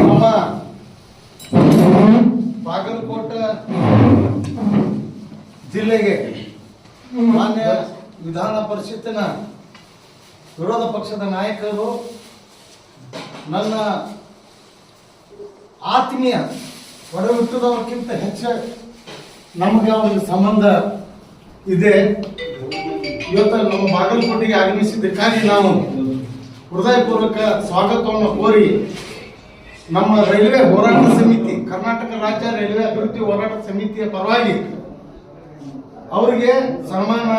ನಮ್ಮ ಬಾಗಲಕೋಟೆ ಜಿಲ್ಲೆಗೆ ಮಾನ್ಯ ವಿಧಾನ ಪರಿಷತ್ತಿನ ವಿರೋಧ ಪಕ್ಷದ ನಾಯಕರು, ನನ್ನ ಆತ್ಮೀಯ ಒಡ ಹೆಚ್ಚಾಗಿ ಹೆಚ್ಚು ನಮಗೆ ಅವ್ರಿಗೆ ಸಂಬಂಧ ಇದೆ. ಇವತ್ತು ನಮ್ಮ ಬಾಗಲಕೋಟೆಗೆ ಆಗಮಿಸಿದ್ದಕ್ಕಾಗಿ ನಾವು ಹೃದಯಪೂರ್ವಕ ಸ್ವಾಗತವನ್ನು ಕೋರಿ ನಮ್ಮ ರೈಲ್ವೆ ಹೋರಾಟ ಸಮಿತಿ, ಕರ್ನಾಟಕ ರಾಜ್ಯ ರೈಲ್ವೆ ಅಭಿವೃದ್ಧಿ ಹೋರಾಟ ಸಮಿತಿಯ ಪರವಾಗಿ ಅವರಿಗೆ ಸನ್ಮಾನ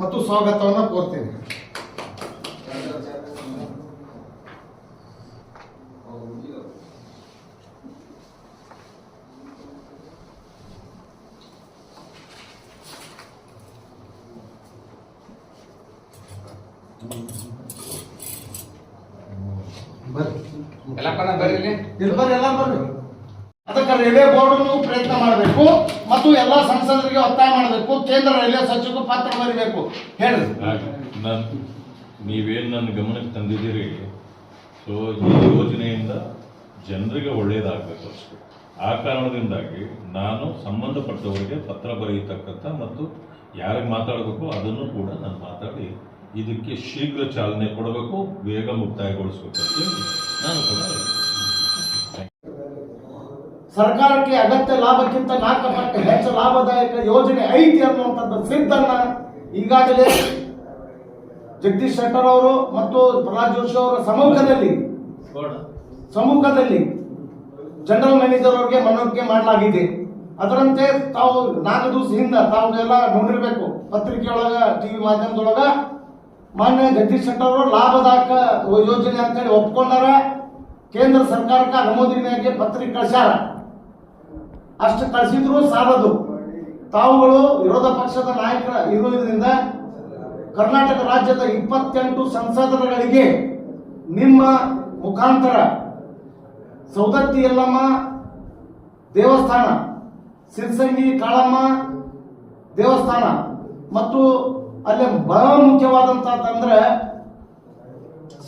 ಮತ್ತು ಸ್ವಾಗತವನ್ನು ಕೋರ್ತೇನೆ ಬರ್ರಿ. ಇಲ್ಲಿ. ಬರ್ರಿ ಎಲ್ಲ ಬರ್ರಿ. ಅದಕ್ಕೆ ರೈಲ್ವೆ ಬೋರ್ಡ್ ಪ್ರಯತ್ನ ಮಾಡಬೇಕು ಮತ್ತು ಎಲ್ಲ ಸಂಸದರಿಗೆ ಒತ್ತಾಯ ಮಾಡಬೇಕು. ಕೇಂದ್ರ ರೈಲ್ವೆ ಸಚಿವಕ್ಕೂ ಪತ್ರ ಬರೀಬೇಕು. ಹೇಳಿ ನಾನು ನೀವೇನು ನನ್ನ ಗಮನಕ್ಕೆ ತಂದಿದ್ದೀರಿ? ಸೊ ಈ ಯೋಜನೆಯಿಂದ ಜನರಿಗೆ ಒಳ್ಳೆಯದಾಗಬೇಕು ಅಷ್ಟೇ. ಆ ಕಾರಣದಿಂದಾಗಿ ನಾನು ಸಂಬಂಧಪಟ್ಟವರಿಗೆ ಪತ್ರ ಬರೆಯತಕ್ಕಂಥ ಮತ್ತು ಯಾರಿಗೆ ಮಾತಾಡಬೇಕು ಅದನ್ನು ಕೂಡ ನಾನು ಮಾತಾಡಿ ಇದಕ್ಕೆ ಶೀಘ್ರ ಚಾಲನೆ ಕೊಡಬೇಕು ಬೇಗ ಮುಕ್ತಾಯಗೊಳಿಸಬೇಕು ಅಂತ ಹೇಳಿ. ಸರ್ಕಾರಕ್ಕೆ ಅಗತ್ಯ ಲಾಭಕ್ಕಿಂತ ನಾಲ್ಕು ಪಟ್ಟು ಹೆಚ್ಚು ಲಾಭದಾಯಕ ಯೋಜನೆ ಐತಿ ಅನ್ನುವಂಥದ್ದು ಸಿದ್ಧನ್ನ ಈಗಾಗಲೇ ಜಗದೀಶ್ ಶೆಟ್ಟರ್ ಅವರು ಮತ್ತು ಪ್ರಹ್ಲಾದ್ ಜೋಶಿ ಅವರ ಸಮ್ಮುಖದಲ್ಲಿ ಸಮ್ಮುಖದಲ್ಲಿ ಜನರಲ್ ಮ್ಯಾನೇಜರ್ ಅವರಿಗೆ ಮನವರಿಕೆ ಮಾಡಲಾಗಿದೆ. ಅದರಂತೆ ತಾವು ನಾಲ್ಕು ದಿವಸ ಹಿಂದ ತಾವು ಎಲ್ಲ ನೋಡಿರ್ಬೇಕು. ಪತ್ರಿಕೆಯೊಳಗ, ಟಿವಿ ಮಾಧ್ಯಮದೊಳಗ ಮಾನ್ಯ ಜಗದೀಶ್ ಶೆಟ್ಟರ್ ಅವರು ಲಾಭದಾಯಕ ಯೋಜನೆ ಅಂತೇಳಿ ಒಪ್ಕೊಂಡಾರ ಕೇಂದ್ರ ಸರ್ಕಾರಕ್ಕೆ ಅನುಮೋದನೆಯಾಗಿ ಪತ್ರಿಕೆ ಕಳಿಸ್ಯಾರ. ಅಷ್ಟು ಕಳಿಸಿದ್ರು ಸಾಲದು. ತಾವುಗಳು ವಿರೋಧ ಪಕ್ಷದ ನಾಯಕರ ಇರುವುದರಿಂದ ಕರ್ನಾಟಕ ರಾಜ್ಯದ ಇಪ್ಪತ್ತೆಂಟು ಸಂಸದರುಗಳಿಗೆ ನಿಮ್ಮ ಮುಖಾಂತರ ಸೌದತ್ತಿ ಯಲ್ಲಮ್ಮ, ದೇವಸ್ಥಾನ, ಸಿರ್ಸಂಗಿ ಕಾಳಮ್ಮ ದೇವಸ್ಥಾನ ಮತ್ತು ಅಲ್ಲಿ ಬಹಳ ಮುಖ್ಯವಾದಂತಂದ್ರೆ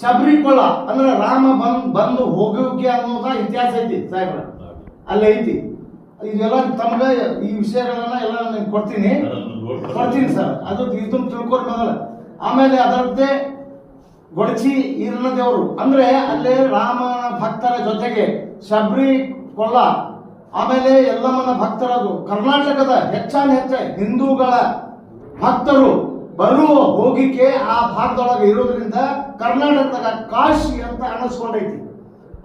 ಶಬರಿಕೊಳ್ಳ ಅಂದ್ರೆ ರಾಮ ಬಂದ್, ಬಂದು ಹೋಗೋಕೆ ಅನ್ನೋದ ಇತಿಹಾಸ ಐತಿ ಸಾಹೇಬ್ರ. ಅಲ್ಲಿ ಐತಿ. ಇದೆಲ್ಲ ತಮ್ಗೆ ಈ ವಿಷಯಗಳನ್ನ ಎಲ್ಲ ನಾನು ಕೊಡ್ತೀನಿ. ಕೊಡ್ತೀನಿ ಸರ್. ಅದು ಇದನ್ನ ತಿಳ್ಕೊಂಡು ಆಮೇಲೆ ಅದರಂತೆ ಗೊಡಚಿ ಈರನ ದೇವರು ಅಂದ್ರೆ ಅಲ್ಲೇ ರಾಮನ ಭಕ್ತರ ಜೊತೆಗೆ ಶಬರಿ ಕೊಳ್ಳ ಆಮೇಲೆ ಎಲ್ಲಮ್ಮನ ಭಕ್ತರದು. ಕರ್ನಾಟಕದ ಹೆಚ್ಚಾನ ಹೆಚ್ಚ ಹಿಂದೂಗಳ ಭಕ್ತರು. ಬರುವ ಹೋಗಿಕೆ ಆ ಭಾಗದೊಳಗೆ ಇರೋದ್ರಿಂದ ಕರ್ನಾಟಕದಾಗ ಕಾಶಿ ಅಂತ ಅನಿಸ್ಕೊಂಡೈತಿ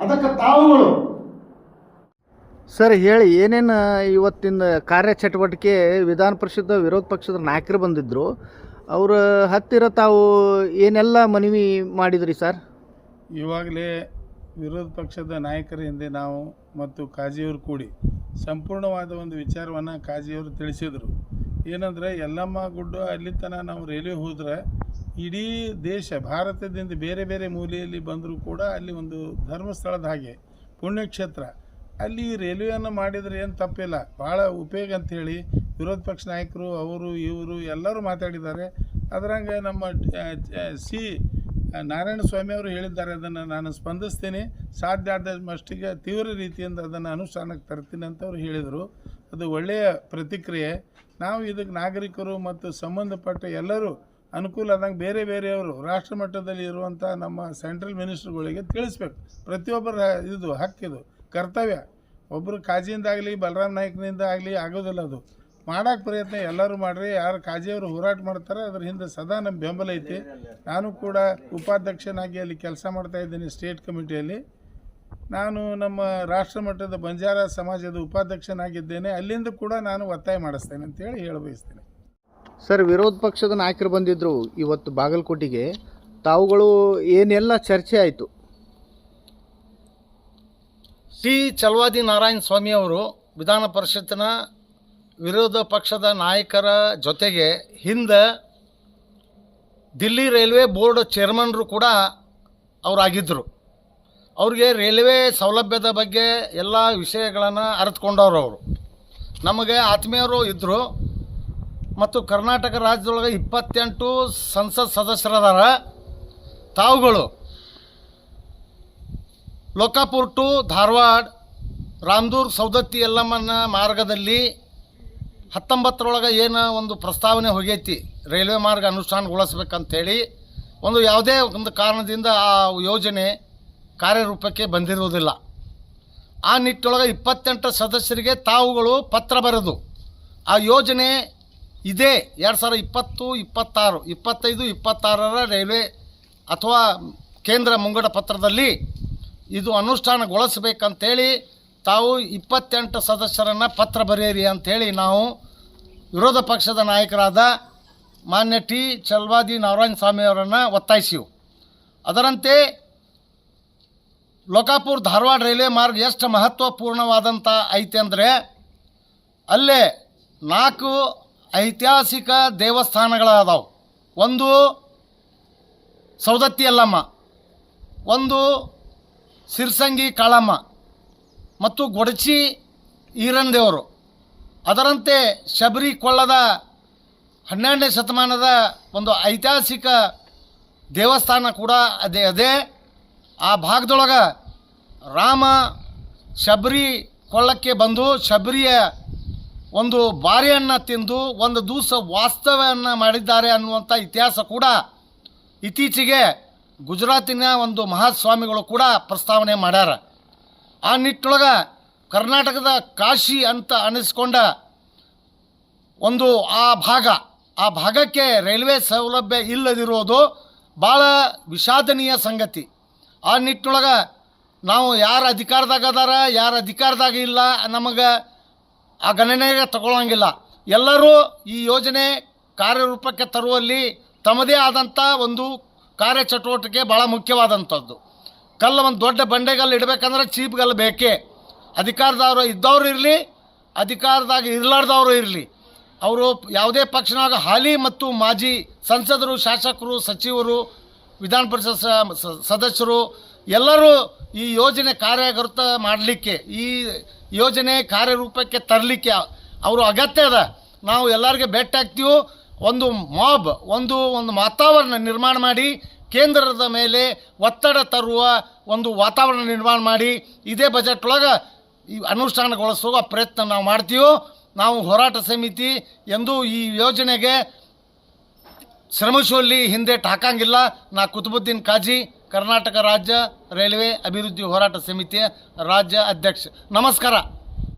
ಅದಕ್ಕೆ ತಾವುಗಳು. ಸರ್ ಹೇಳಿ ಏನೇನು ಇವತ್ತಿನ ಕಾರ್ಯಚಟುವಟಿಕೆ ವಿಧಾನ ಪರಿಷತ್ ವಿರೋಧ ಪಕ್ಷದ ನಾಯಕರು ಬಂದಿದ್ದರು ಅವರ ಹತ್ತಿರ ತಾವು ಏನೆಲ್ಲ ಮನವಿ ಮಾಡಿದ್ರಿ ಸರ್? ಇವಾಗಲೇ ವಿರೋಧ ಪಕ್ಷದ ನಾಯಕರ ಹಿಂದೆ ನಾವು ಮತ್ತು ಕಾಜಿಯವರು ಕೂಡಿ ಸಂಪೂರ್ಣವಾದ ಒಂದು ವಿಚಾರವನ್ನು ಕಾಜಿಯವರು ತಿಳಿಸಿದರು. ಏನಂದರೆ ಯಲ್ಲಮ್ಮ ಗುಡ್ಡ ಅಲ್ಲಿ ತನಕ ನಾವು ರೈಲ್ವೆ ಹೋದ್ರೆ ಇಡೀ ದೇಶ, ಭಾರತದಿಂದ ಬೇರೆ ಬೇರೆ ಮೂಲೆಯಲ್ಲಿ ಬಂದರೂ ಕೂಡ ಅಲ್ಲಿ ಒಂದು ಧರ್ಮಸ್ಥಳದ ಹಾಗೆ, ಪುಣ್ಯಕ್ಷೇತ್ರ. ಅಲ್ಲಿ ರೈಲ್ವೆಯನ್ನು ಮಾಡಿದರೆ ಏನು ತಪ್ಪಿಲ್ಲ. ಭಾಳ ಉಪಯೋಗ ಅಂಥೇಳಿ ವಿರೋಧ ಪಕ್ಷ ನಾಯಕರು, ಅವರು, ಇವರು ಎಲ್ಲರೂ ಮಾತಾಡಿದ್ದಾರೆ. ಅದರಂಗೆ ನಮ್ಮ ಸಿ ನಾರಾಯಣ ಸ್ವಾಮಿ ಅವರು ಹೇಳಿದ್ದಾರೆ, ಅದನ್ನು ನಾನು ಸ್ಪಂದಿಸ್ತೀನಿ. ಸಾಧ್ಯ ಆದ ಮಟ್ಟಿಗೆ ತೀವ್ರ ರೀತಿಯಿಂದ ಅದನ್ನು ಅನುಷ್ಠಾನಕ್ಕೆ ತರ್ತೀನಿ ಅಂತ ಅವರು ಹೇಳಿದರು. ಅದು ಒಳ್ಳೆಯ ಪ್ರತಿಕ್ರಿಯೆ. ನಾವು ಇದಕ್ಕೆ ನಾಗರಿಕರು ಮತ್ತು ಸಂಬಂಧಪಟ್ಟ ಎಲ್ಲರೂ ಅನುಕೂಲ ಆದಂಗೆ ಬೇರೆ ಬೇರೆಯವರು ರಾಷ್ಟ್ರ ಮಟ್ಟದಲ್ಲಿ ಇರುವಂಥ ನಮ್ಮ ಸೆಂಟ್ರಲ್ ಮಿನಿಸ್ಟ್ರುಗಳಿಗೆ ತಿಳಿಸ್ಬೇಕು. ಪ್ರತಿಯೊಬ್ಬರ ಇದು ಹಕ್ಕಿದು ಕರ್ತವ್ಯ. ಒಬ್ಬರು ಕಾಜಿಯಿಂದಾಗಲಿ ಬಲರಾಮ್ ನಾಯ್ಕನಿಂದ ಆಗಲಿ ಆಗೋದಿಲ್ಲ ಅದು. ಮಾಡೋಕೆ ಪ್ರಯತ್ನ ಎಲ್ಲರೂ ಮಾಡಿರಿ, ಯಾರು ಕಾಜಿಯವರು ಹೋರಾಟ ಮಾಡ್ತಾರೆ, ಅದ್ರ ಹಿಂದೆ ಸದಾ ನಮ್ಮ ಬೆಂಬಲ ಐತಿ. ನಾನು ಕೂಡ ಉಪಾಧ್ಯಕ್ಷನಾಗಿ ಅಲ್ಲಿ ಕೆಲಸ ಮಾಡ್ತಾ ಇದ್ದೀನಿ ಸ್ಟೇಟ್ ಕಮಿಟಿಯಲ್ಲಿ. ನಾನು ನಮ್ಮ ರಾಷ್ಟ್ರ ಮಟ್ಟದ ಬಂಜಾರ ಸಮಾಜದ ಉಪಾಧ್ಯಕ್ಷನಾಗಿದ್ದೇನೆ. ಅಲ್ಲಿಂದ ಕೂಡ ನಾನು ಒತ್ತಾಯ ಮಾಡಿಸ್ತೇನೆ ಅಂತೇಳಿ ಹೇಳ ಬಯಸ್ತೇನೆ. ಸರ್ ವಿರೋಧ ಪಕ್ಷದ ನಾಯಕರು ಬಂದಿದ್ದರು ಇವತ್ತು ಬಾಗಲಕೋಟೆಗೆ. ತಾವುಗಳು ಏನೆಲ್ಲ ಚರ್ಚೆ ಆಯಿತು? ಸಿ ಚಲವಾದಿ ನಾರಾಯಣ ಸ್ವಾಮಿ ಅವರು ವಿಧಾನ ಪರಿಷತ್ತಿನ ವಿರೋಧ ಪಕ್ಷದ ನಾಯಕರ ಜೊತೆಗೆ ಹಿಂದೆ ದಿಲ್ಲಿ ರೈಲ್ವೆ ಬೋರ್ಡ್ ಚೇರ್ಮನ್ರು ಕೂಡ ಅವರಾಗಿದ್ದರು ಅವ್ರಿಗೆ ರೈಲ್ವೆ ಸೌಲಭ್ಯದ ಬಗ್ಗೆ ಎಲ್ಲ ವಿಷಯಗಳನ್ನು ಅರಿತುಕೊಂಡವ್ರು ಅವರು. ನಮಗೆ ಆತ್ಮೀಯರು ಇದ್ದರು ಮತ್ತು ಕರ್ನಾಟಕ ರಾಜ್ಯದೊಳಗೆ ಇಪ್ಪತ್ತೆಂಟು ಸಂಸತ್ ಸದಸ್ಯರದಾರ. ತಾವುಗಳು ಲೋಕಾಪುರ್ ಟು ಧಾರವಾಡ, ರಾಮದೂರ್, ಸೌದತ್ತಿ ಎಲ್ಲಮ್ಮನ ಮಾರ್ಗದಲ್ಲಿ ಹತ್ತೊಂಬತ್ತರೊಳಗೆ ಏನು ಒಂದು ಪ್ರಸ್ತಾವನೆ ಹೋಗೈತಿ. ರೈಲ್ವೆ ಮಾರ್ಗ ಅನುಷ್ಠಾನಗೊಳಿಸ್ಬೇಕಂತೇಳಿ. ಒಂದು ಯಾವುದೇ ಒಂದು ಕಾರಣದಿಂದ ಆ ಯೋಜನೆ ಕಾರ್ಯರೂಪಕ್ಕೆ ಬಂದಿರುವುದಿಲ್ಲ. ಆ ನಿಟ್ಟೊಳಗೆ ಇಪ್ಪತ್ತೆಂಟು ಸದಸ್ಯರಿಗೆ ತಾವುಗಳು ಪತ್ರ ಬರೆದು, ಆ ಯೋಜನೆ ಇದೆ ಎರಡು ಸಾವಿರ ಇಪ್ಪತ್ತು, ಇಪ್ಪತ್ತಾರು, ಇಪ್ಪತ್ತೈದು, ಇಪ್ಪತ್ತಾರರ ರೈಲ್ವೆ ಅಥವಾ ಕೇಂದ್ರ ಮುಂಗಡ ಪತ್ರದಲ್ಲಿ ಇದು ಅನುಷ್ಠಾನಗೊಳಿಸಬೇಕಂತೇಳಿ ತಾವು ಇಪ್ಪತ್ತೆಂಟು ಸದಸ್ಯರನ್ನು ಪತ್ರ ಬರೆಯಿರಿ ಅಂಥೇಳಿ ನಾವು ವಿರೋಧ ಪಕ್ಷದ ನಾಯಕರಾದ ಮಾನ್ಯ ಟಿ. ಚಲ್ವಾದಿ ನಾರಾಯಣ ಸ್ವಾಮಿಯವರನ್ನು ಒತ್ತಾಯಿಸಿವು. ಅದರಂತೆ ಲೋಕಾಪುರ್ ಧಾರವಾಡ ರೈಲ್ವೆ ಮಾರ್ಗ ಎಷ್ಟು ಮಹತ್ವಪೂರ್ಣವಾದಂಥ ಐತೆ ಅಂದರೆ ಅಲ್ಲೇ ನಾಲ್ಕು ಐತಿಹಾಸಿಕ ದೇವಸ್ಥಾನಗಳದಾವು. ಒಂದು ಸೌದತ್ತಿ ಅಲ್ಲಮ್ಮ ಒಂದು ಸಿರ್ಸಂಗಿ ಕಾಳಮ್ಮ ಮತ್ತು ಗೊಡಚಿ ಈರನ್ ದೇವರು. ಅದರಂತೆ ಶಬರಿ ಕೊಳ್ಳದ ಹನ್ನೆರಡನೇ ಶತಮಾನದ ಒಂದು ಐತಿಹಾಸಿಕ ದೇವಸ್ಥಾನ ಕೂಡ ಅದೇ ಅದೇ. ಆ ಭಾಗದೊಳಗೆ ರಾಮ ಶಬರಿ ಕೊಳ್ಳಕ್ಕೆ ಬಂದು ಶಬರಿಯ ಒಂದು ಬಾರಿಯನ್ನು ತಿಂದು ಒಂದು ದಿವಸ ವಾಸ್ತವ್ಯವನ್ನು ಮಾಡಿದ್ದಾರೆ ಅನ್ನುವಂಥ ಇತಿಹಾಸ ಕೂಡ ಇತ್ತೀಚೆಗೆ ಗುಜರಾತಿನ ಒಂದು ಮಹಾಸ್ವಾಮಿಗಳು ಕೂಡ ಪ್ರಸ್ತಾವನೆ ಮಾಡ್ಯಾರ. ಆ ನಿಟ್ಟೊಳಗೆ ಕರ್ನಾಟಕದ ಕಾಶಿ ಅಂತ ಅನಿಸ್ಕೊಂಡ ಒಂದು ಆ ಭಾಗ, ಆ ಭಾಗಕ್ಕೆ ರೈಲ್ವೆ ಸೌಲಭ್ಯ ಇಲ್ಲದಿರೋದು ಭಾಳ ವಿಷಾದನೀಯ ಸಂಗತಿ. ಆ ನಿಟ್ಟಿನೊಳಗೆ ನಾವು ಯಾರು ಅಧಿಕಾರದಾಗ ಅದಾರ, ಯಾರು ಅಧಿಕಾರದಾಗ ಇಲ್ಲ, ನಮಗೆ ಆ ಗಣನೆಗೆ ತಗೊಳ್ಳೋಂಗಿಲ್ಲ ಎಲ್ಲರೂ ಈ ಯೋಜನೆ ಕಾರ್ಯರೂಪಕ್ಕೆ ತರುವಲ್ಲಿ ತಮ್ಮದೇ ಆದಂಥ ಒಂದು ಕಾರ್ಯಚಟುವಟಿಕೆ ಭಾಳ ಮುಖ್ಯವಾದಂಥದ್ದು ಕಲ್ಲು ಒಂದು ದೊಡ್ಡ ಬಂಡೆಗಲ್ಲು ಇಡಬೇಕಂದ್ರೆ ಚೀಪ್ಗಲ್ಲು ಬೇಕೇ. ಅಧಿಕಾರದವರು ಇದ್ದವ್ರು ಇರಲಿ, ಅಧಿಕಾರದಾಗ ಇರಲಾರ್ದವರು ಇರಲಿ. ಅವರು ಯಾವುದೇ ಪಕ್ಷನಾಗ ಹಾಲಿ ಮತ್ತು ಮಾಜಿ ಸಂಸದರು, ಶಾಸಕರು, ಸಚಿವರು ವಿಧಾನ ಪರಿಷತ್ ಸದಸ್ಯರು ಎಲ್ಲರೂ ಈ ಯೋಜನೆ ಕಾರ್ಯಗತ ಮಾಡಲಿಕ್ಕೆ, ಈ ಯೋಜನೆ ಕಾರ್ಯರೂಪಕ್ಕೆ ತರಲಿಕ್ಕೆ ಅವರು ಅಗತ್ಯ ಅದ. ನಾವು ಎಲ್ಲರಿಗೆ ಭೇಟಿ ಆಗ್ತೀವಿ. ಒಂದು ಮಾಬ್, ಒಂದು ಒಂದು ವಾತಾವರಣ ನಿರ್ಮಾಣ ಮಾಡಿ, ಕೇಂದ್ರದ ಮೇಲೆ ಒತ್ತಡ ತರುವ ಒಂದು ವಾತಾವರಣ ನಿರ್ಮಾಣ ಮಾಡಿ, ಇದೇ ಬಜೆಟ್ ಒಳಗೆ ಈ ಅನುಷ್ಠಾನಗೊಳಿಸುವ ಪ್ರಯತ್ನ ನಾವು ಮಾಡ್ತೀವೋ, ನಾವು ಹೋರಾಟ ಸಮಿತಿ ಎಂದು ಈ ಯೋಜನೆಗೆ ಶ್ರಮಿಸುವಲ್ಲಿ ಹಿಂದೆ ಹಾಕಂಗಿಲ್ಲ ನಾ ಕುತುಬುದ್ದೀನ್ ಕಾಜಿ, ಕರ್ನಾಟಕ ರಾಜ್ಯ ರೈಲ್ವೆ ಅಭಿವೃದ್ಧಿ ಹೋರಾಟ ಸಮಿತಿಯ ರಾಜ್ಯ ಅಧ್ಯಕ್ಷ. ನಮಸ್ಕಾರ.